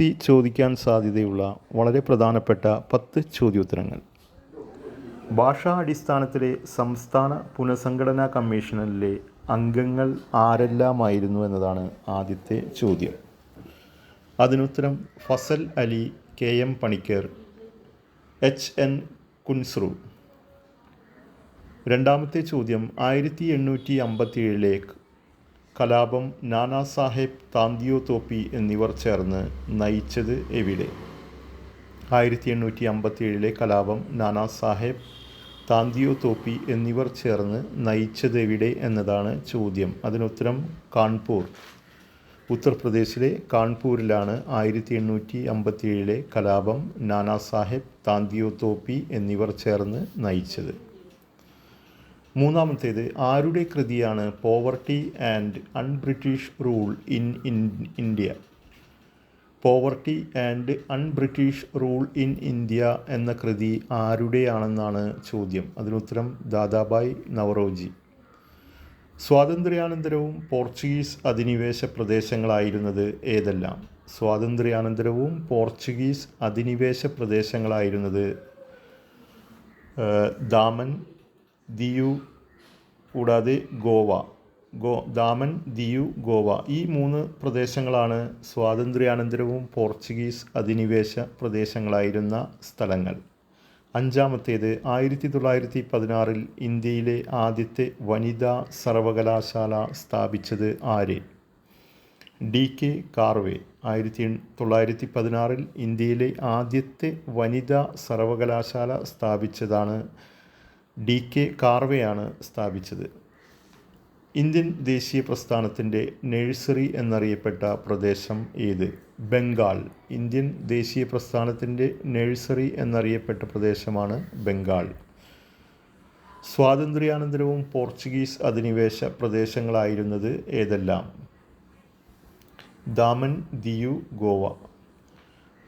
C ചോദിക്കാൻ സാധ്യതയുള്ള വളരെ പ്രധാനപ്പെട്ട പത്ത് ചോദ്യോത്തരങ്ങൾ. ഭാഷാ അടിസ്ഥാനത്തിലെ സംസ്ഥാന പുനഃസംഘടനാ കമ്മീഷനിലെ അംഗങ്ങൾ ആരെല്ലാമായിരുന്നു എന്നതാണ് ആദ്യത്തെ ചോദ്യം. അതിനുത്തരം Fazal Ali K M Panikkar H N Kunzru. രണ്ടാമത്തെ ചോദ്യം ആയിരത്തി എണ്ണൂറ്റി അമ്പത്തി ഏഴിലെ കലാപം നാനാ സാഹേബ് താന്തിയോ തോപ്പി എന്നിവർ ചേർന്ന് നയിച്ചത് എവിടെ? ആയിരത്തി എണ്ണൂറ്റി അമ്പത്തി ഏഴിലെ കലാപം നാനാ സാഹേബ് താന്തിയോ തോപ്പി എന്നിവർ ചേർന്ന് നയിച്ചത് എവിടെ എന്നതാണ് ചോദ്യം. അതിനുത്തരം കാൺപൂർ. ഉത്തർപ്രദേശിലെ കാൺപൂരിലാണ് ആയിരത്തി എണ്ണൂറ്റി അമ്പത്തി ഏഴിലെ കലാപം നാനാ സാഹേബ് താന്തിയോ തോപ്പി എന്നിവർ ചേർന്ന് നയിച്ചത്. മൂന്നാമത്തേത് ആരുടെ കൃതിയാണ് poverty and unbritish rule in India poverty and unbritish rule in India എന്ന കൃതി ആരുടെയാണെന്നാണ് ചോദ്യം. അതിനുത്തരം ദാദാബായ് നവറോജി. സ്വാതന്ത്ര്യാനന്തരവും പോർച്ചുഗീസ് അധിനിവേശ പ്രദേശങ്ങളായിരുന്നത് ഏതെല്ലാം? സ്വാതന്ത്ര്യാനന്തരവും പോർച്ചുഗീസ് അധിനിവേശ പ്രദേശങ്ങളായിരുന്നത് ദാമൻ ദിയു കൂടാതെ ഗോവ. ഗോ ദാമൻ ദിയു ഗോവ. ഈ മൂന്ന് പ്രദേശങ്ങളാണ് സ്വാതന്ത്ര്യാനന്തരവും പോർച്ചുഗീസ് അധിനിവേശ പ്രദേശങ്ങളായിരുന്ന സ്ഥലങ്ങൾ. അഞ്ചാമത്തേത് ആയിരത്തി തൊള്ളായിരത്തി പതിനാറിൽ ഇന്ത്യയിലെ ആദ്യത്തെ വനിതാ സർവകലാശാല സ്ഥാപിച്ചത് ആര്? D K Karve. ആയിരത്തി തൊള്ളായിരത്തി പതിനാറിൽ ഇന്ത്യയിലെ ആദ്യത്തെ വനിതാ സർവകലാശാല സ്ഥാപിച്ചതാണ് ഡി കെ കാർവെയാണ് സ്ഥാപിച്ചത്. ഇന്ത്യൻ ദേശീയ പ്രസ്ഥാനത്തിന്റെ നഴ്സറി എന്നറിയപ്പെട്ട പ്രദേശം ഏത്? ബംഗാൾ. ഇന്ത്യൻ ദേശീയ പ്രസ്ഥാനത്തിന്റെ നഴ്സറി എന്നറിയപ്പെട്ട പ്രദേശമാണ് ബംഗാൾ. സ്വാതന്ത്ര്യാനന്തരവും പോർച്ചുഗീസ് അധിനിവേശ പ്രദേശങ്ങളായിരുന്നത് ഏതെല്ലാം? ദാമൻ ദിയു ഗോവ.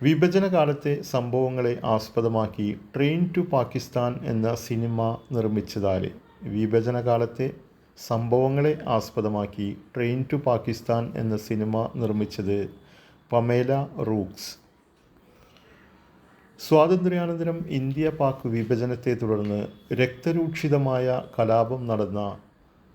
വിഭജനകാലത്തെ സംഭവങ്ങളെ ആസ്പദമാക്കി ട്രെയിൻ ടു പാകിസ്ഥാൻ എന്ന സിനിമ നിർമ്മിച്ചതാര്? വിഭജനകാലത്തെ സംഭവങ്ങളെ ആസ്പദമാക്കി ട്രെയിൻ ടു പാകിസ്ഥാൻ എന്ന സിനിമ നിർമ്മിച്ചത് പമേല റൂക്സ്. സ്വാതന്ത്ര്യാനന്തരം ഇന്ത്യ പാക് വിഭജനത്തെ തുടർന്ന് രക്തരൂക്ഷിതമായ കലാപം നടന്ന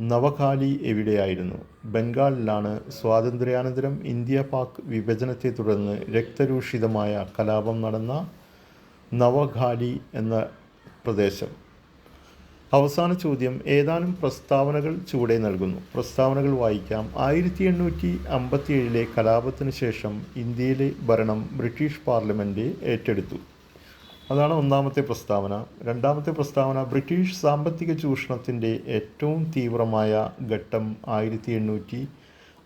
നവഖാലി എവിടെയായിരുന്നു? ബംഗാളിലാണ് സ്വാതന്ത്ര്യാനന്തരം ഇന്ത്യ പാക് വിഭജനത്തെ തുടർന്ന് രക്തരൂഷിതമായ കലാപം നടന്ന നവഖാലി എന്ന പ്രദേശം. അവസാന ചോദ്യം ഏതാനും പ്രസ്താവനകൾ ചുവടെ നൽകുന്നു. പ്രസ്താവനകൾ വായിക്കാം. ആയിരത്തി എണ്ണൂറ്റി അമ്പത്തി ഏഴിലെ കലാപത്തിന് ശേഷം ഇന്ത്യയിലെ ഭരണം ബ്രിട്ടീഷ് പാർലമെന്റ് ഏറ്റെടുത്തു. അതാണ് ഒന്നാമത്തെ പ്രസ്താവന. രണ്ടാമത്തെ പ്രസ്താവന ബ്രിട്ടീഷ് സാമ്പത്തിക ചൂഷണത്തിന്റെ ഏറ്റവും തീവ്രമായ ഘട്ടം ആയിരത്തി എണ്ണൂറ്റി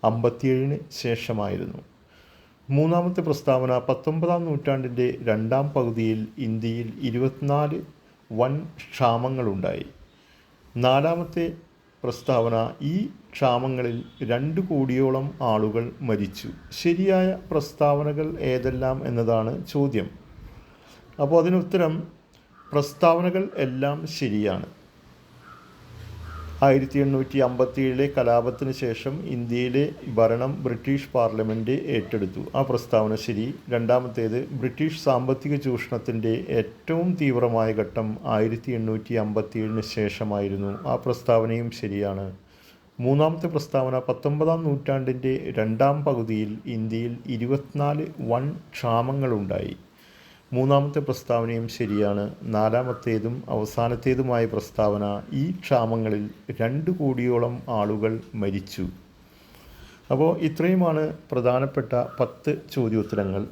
അമ്പത്തിയേഴിന് ശേഷമായിരുന്നു. മൂന്നാമത്തെ പ്രസ്താവന പത്തൊമ്പതാം നൂറ്റാണ്ടിന്റെ രണ്ടാം പകുതിയിൽ ഇന്ത്യയിൽ ഇരുപത്തിനാല് വൻ ക്ഷാമങ്ങളുണ്ടായി. നാലാമത്തെ പ്രസ്താവന ഈ ക്ഷാമങ്ങളിൽ രണ്ട് കോടിയോളം ആളുകൾ മരിച്ചു. ശരിയായ പ്രസ്താവനകൾ ഏതെല്ലാം എന്നതാണ് ചോദ്യം. അപ്പോൾ അതിനുത്തരം പ്രസ്താവനകൾ എല്ലാം ശരിയാണ്. ആയിരത്തി എണ്ണൂറ്റി അമ്പത്തിയേഴിലെ കലാപത്തിന് ശേഷം ഇന്ത്യയിലെ ഭരണം ബ്രിട്ടീഷ് പാർലമെന്റ് ഏറ്റെടുത്തു. ആ പ്രസ്താവന ശരി. രണ്ടാമത്തേത് ബ്രിട്ടീഷ് സാമ്പത്തിക ചൂഷണത്തിന്റെ ഏറ്റവും തീവ്രമായ ഘട്ടം ആയിരത്തി എണ്ണൂറ്റി അമ്പത്തിയേഴിന് ശേഷമായിരുന്നു. ആ പ്രസ്താവനയും ശരിയാണ്. മൂന്നാമത്തെ പ്രസ്താവന പത്തൊമ്പതാം നൂറ്റാണ്ടിന്റെ രണ്ടാം പകുതിയിൽ ഇന്ത്യയിൽ ഇരുപത്തിനാല് വൺ ക്ഷാമങ്ങളുണ്ടായി. മൂന്നാമത്തെ പ്രസ്താവനയും ശരിയാണ്. നാലാമത്തേതും അവസാനത്തേതുമായ പ്രസ്താവന ഈ ക്ഷാമങ്ങളിൽ രണ്ട് കോടിയോളം ആളുകൾ മരിച്ചു. അപ്പോൾ ഇത്രയുമാണ് പ്രധാനപ്പെട്ട പത്ത് ചോദ്യോത്തരങ്ങൾ.